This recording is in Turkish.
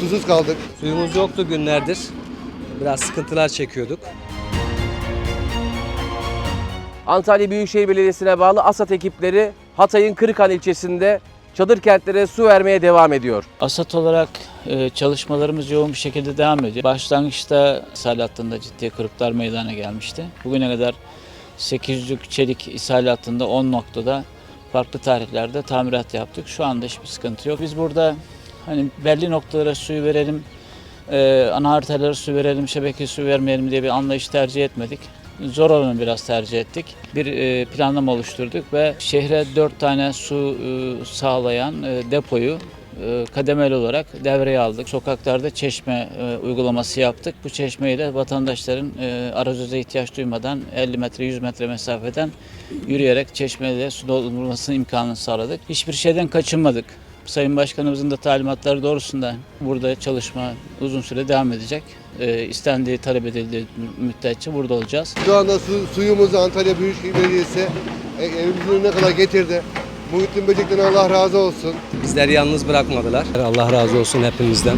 susuz kaldık. Suyumuz yoktu günlerdir. Biraz sıkıntılar çekiyorduk. Antalya Büyükşehir Belediyesi'ne bağlı ASAT ekipleri Hatay'ın Kırıkhan ilçesinde çadır kentlere su vermeye devam ediyor. Asat olarak e, çalışmalarımız yoğun bir şekilde devam ediyor. Başlangıçta ishal hattında ciddi kırıklar meydana gelmişti. Bugüne kadar 800'lük çelik ishal hattında 10 noktada farklı tarihlerde tamirat yaptık. Şu anda hiçbir sıkıntı yok. Biz burada hani belli noktalara suyu verelim, e, ana haritalara su verelim, şebeke su vermeyelim diye bir anlayış tercih etmedik. Zor olanı biraz tercih ettik. Bir e, planlama oluşturduk ve şehre dört tane su e, sağlayan e, depoyu e, kademeli olarak devreye aldık. Sokaklarda çeşme e, uygulaması yaptık. Bu çeşmeyi de vatandaşların e, arazöze ihtiyaç duymadan 50 metre 100 metre mesafeden yürüyerek çeşmede su doldurmasının imkanını sağladık. Hiçbir şeyden kaçınmadık. Sayın Başkanımızın da talimatları doğrusunda burada çalışma uzun süre devam edecek. E, istendiği, talep edildiği müddetçe burada olacağız. Şu anda su, suyumuzu Antalya Büyükşehir Belediyesi e, evimizin önüne kadar getirdi. Muhittin Böcek'ten Allah razı olsun. Bizleri yalnız bırakmadılar. Allah razı olsun hepimizden.